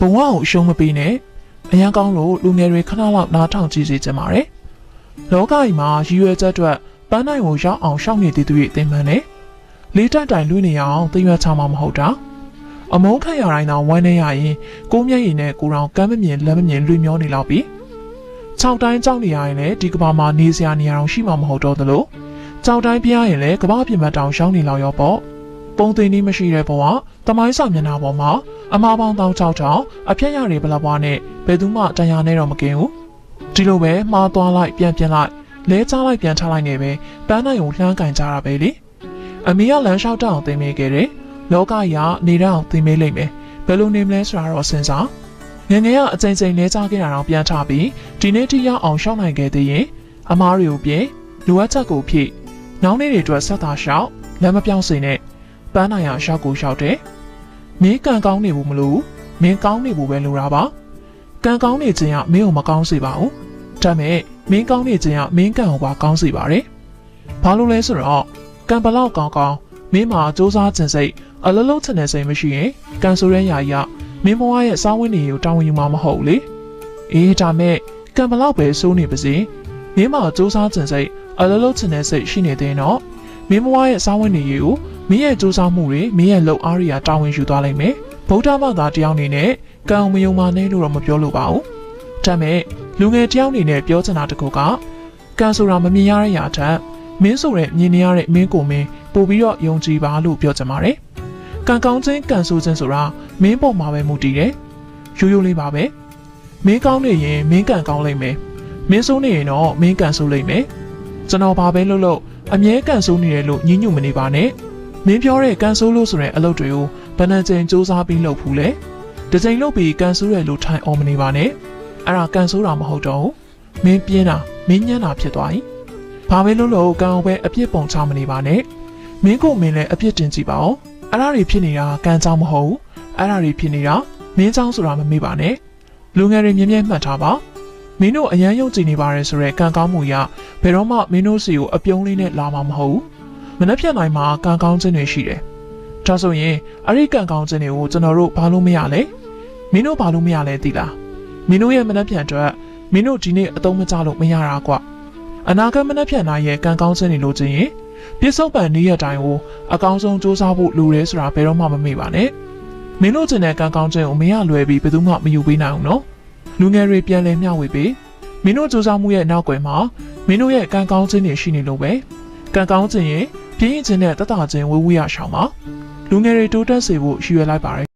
ဘဝကိုအရှုံးမပေးနဲ့အရန်ကောင်းလို့လူငယ်တွေခဏလောက်နားထောင်ကြည့်စေချင်ပါတယ်လောကကြီးမှာရည်ရွယ်ချက်အတွက်ပန်းနိုင်ကိုရောက်အောင်ရှောက်နေတည်သူတွေအသိမှန်နဲ့လေးတက်တိုင်လွှင့်နေရအောင်သိရွက်ချမှာမဟုတ်တာအမုန်းခံရတိုင်းတော့ဝမ်းနေရရင်ကိုမျက်ရည်နဲ့ကိုယ်တော်ကမ်းမမြင်လက်မမြင်လွှမျောနေလောက်ပြီခြောက်တိုင်းကြောက်နေရရင်လည်းဒီကဘာမှာနေစရာနေရာတော့ရှိမှာမဟုတ်တော့သလိုကြောက်တိုင်းပြရရင်လည်းကဘာပြင်မတောင်ရှောင်းနေလောက်ရောပေါ့ပုံသိန်းนี้မရှိတဲ့ဘဝတမိုင်းစာမျက်နှာပေါ်မှာ အမားပေါင်းတောင်းချောက်ချောင်းအပြက်ရတွေဘလဘွားနဲ့ဘယ်သူမှတရားနဲ့တော့မကင်းဘူးဒီလိုပဲမှားသွားလိုက်ပြန်ပြန်လိုက်လဲချလိုက်ပြန်ချလိုက်နေပဲပန်းနိုင်ကိုလှမ်းကင်ကြတာပဲလေအမေကလမ်းလျှောက်တအောင်သိမ်းမိခဲ့တယ်လောကကြီးကနေတော့အောင်သိမ်းမိလိမ့်မယ်ဘယ်လိုနေမလဲဆိုတာတော့စဉ်းစားငယ်ငယ်ကအချိန်ချင်းလဲချခဲ့တာတော့ပြန်ထပြီးဒီနေ့ထိရောက်အောင်ရှောက်နိုင်ခဲ့သေးရင်အမားတွေကိုပြင်လိုအပ်ချက်ကိုဖြည့်နောက်နေ့တွေအတွက်ဆက်သာရှောက်လက်မပြောင်းစေနဲ့ပန်းနိုင်ရရှောက်ကိုရှောက်တယ်။ မင်းကန်ကောင်းနေဘူးမလို့မင်းကောင်းနေဘူးပဲလိုတာပါ။ကန်ကောင်းနေခြင်းကမင်းကိုမကောင်းစေပါဘူး။ဒါပေမဲ့မင်းကောင်းနေခြင်းကမင်းကန်ကိုပါကောင်းစေပါတယ်။ဘာလို့လဲဆိုတော့ကန်ဘလောက်ကောင်းကောင်းမင်းမှာစူးစမ်းခြင်းစိတ်အလလုံးချင်တဲ့စိတ်မရှိရင်ကန်ဆိုတဲ့ຢာကြီးကမင်းဘဝရဲ့စားဝတ်နေရေးကိုတောင်းယူမှာမဟုတ်ဘူးလေ။အေးဒါမဲ့ကန်ဘလောက်ပဲစိုးနေပါစေမင်းမှာစူးစမ်းခြင်းစိတ်အလလုံးချင်တဲ့စိတ်ရှိနေသေးတော့မင်းဘဝရဲ့စားဝတ်နေရေးကို မင်းရဲ့စူးစမ်းမှုတွေမင်းရဲ့လုံအားတွေကတာဝန်ယူသွားလိမ့်မယ်ဗုဒ္ဓဘာသာတရားအနေနဲ့ကံမယုံမနဲ့လို့တော့မပြောလို့ပါဘူးဒါပေမဲ့လူငယ်တယောက်အနေနဲ့ပြောချင်တာတစ်ခုကကံဆိုတာမမြင်ရတဲ့ຢာထက်မင်းဆိုတဲ့မြင်နေရတဲ့မင်းကိုမင်းပို့ပြီးတော့ယုံကြည်ပါလို့ပြောချင်ပါတယ်ကံကောင်းခြင်းကံဆိုးခြင်းဆိုတာမင်းပေါ်မှာပဲမူတည်တယ်ရိုးရိုးလေးပါပဲမင်းကောင်းနေရင်မင်းကံကောင်းလိမ့်မယ်မင်းဆိုးနေရင်တော့မင်းကံဆိုးလိမ့်မယ်ကျွန်တော်ဘာပဲလုပ်လို့အမြဲကံဆိုးနေတယ်လို့ညှဉ်းညူမနေပါနဲ့ မင်းပြောတဲ့ကန်ဆိုးလို့ဆိုတဲ့အလုပ်တွေကိုဘယ်နှကြိမ်စူးစမ်းပြီးလုပ်ဖူးလဲတစ်ကြိမ်လုပ်ပြီးကန်ဆိုးရလို့ထိုင်အောင်မနေပါနဲ့အဲ့ဒါကန်ဆိုးတာမဟုတ်တော့ဘူးမင်းပြင်းတာမင်းညံ့တာဖြစ်သွားပြီဘာပဲလို့လို့ကန်အောင်ပဲအပြစ်ပုံချမနေပါနဲ့မင်းကိုမင်းလည်းအပြစ်တင်ကြည့်ပါဦးအဲ့ဒါတွေဖြစ်နေတာကန်ကြောင်မဟုတ်ဘူးအဲ့ဒါတွေဖြစ်နေတာမင်းကြောင်ဆိုတာမမေ့ပါနဲ့လူငယ်တွေမြင်မြဲမှတ်ထားပါမင်းတို့အရန်ယုံကြည်နေပါတယ်ဆိုရဲကံကောင်းမှုရဘယ်တော့မှမင်းတို့စီကိုအပြုံးလေးနဲ့လာမှာမဟုတ်ဘူး မနှက်ဖြတ်နိုင်မှာကံကောင်းခြင်းတွေရှိတယ်။ဒါဆိုရင်အဲ့ဒီကံကောင်းခြင်းတွေကိုကျွန်တော်တို့ဘာလို့မရလဲ။မင်းတို့ဘာလို့မရလဲသိလား။မင်းတို့ရဲ့မနှက်ဖြတ်အတွက်မင်းတို့ဒီနေ့အသုံးမချလို့မရတာကွ။အနာဂတ်မနှက်ဖြတ်နိုင်ရဲ့ကံကောင်းခြင်းတွေလို့ချင်းရင်ပြစ္ဆုတ်ပံနေ့ရက်တိုင်းကိုအကောင်းဆုံးစူးစမ်းဖို့လိုတယ်ဆိုတာဘယ်တော့မှမမေ့ပါနဲ့။မင်းတို့ကျင်တဲ့ကံကောင်းခြင်းကိုမင်းရလွယ်ပြီးဘယ်သူမှမယူပေးနိုင်ဘူးနော်။လူငယ်တွေပြန်လည်မျှဝေပေးမင်းတို့စူးစမ်းမှုရဲ့နောက်ွယ်မှာမင်းတို့ရဲ့ကံကောင်းခြင်းတွေရှိနေလို့ပဲ။ကံကောင်းခြင်းရင် ပြင်းရင်ခြင်းနဲ့တတခြင်းဝေဝေးရရှောင်ပါလူငယ်တွေတိုးတက်စေဖို့ရည်ရွယ်လိုက်ပါတယ်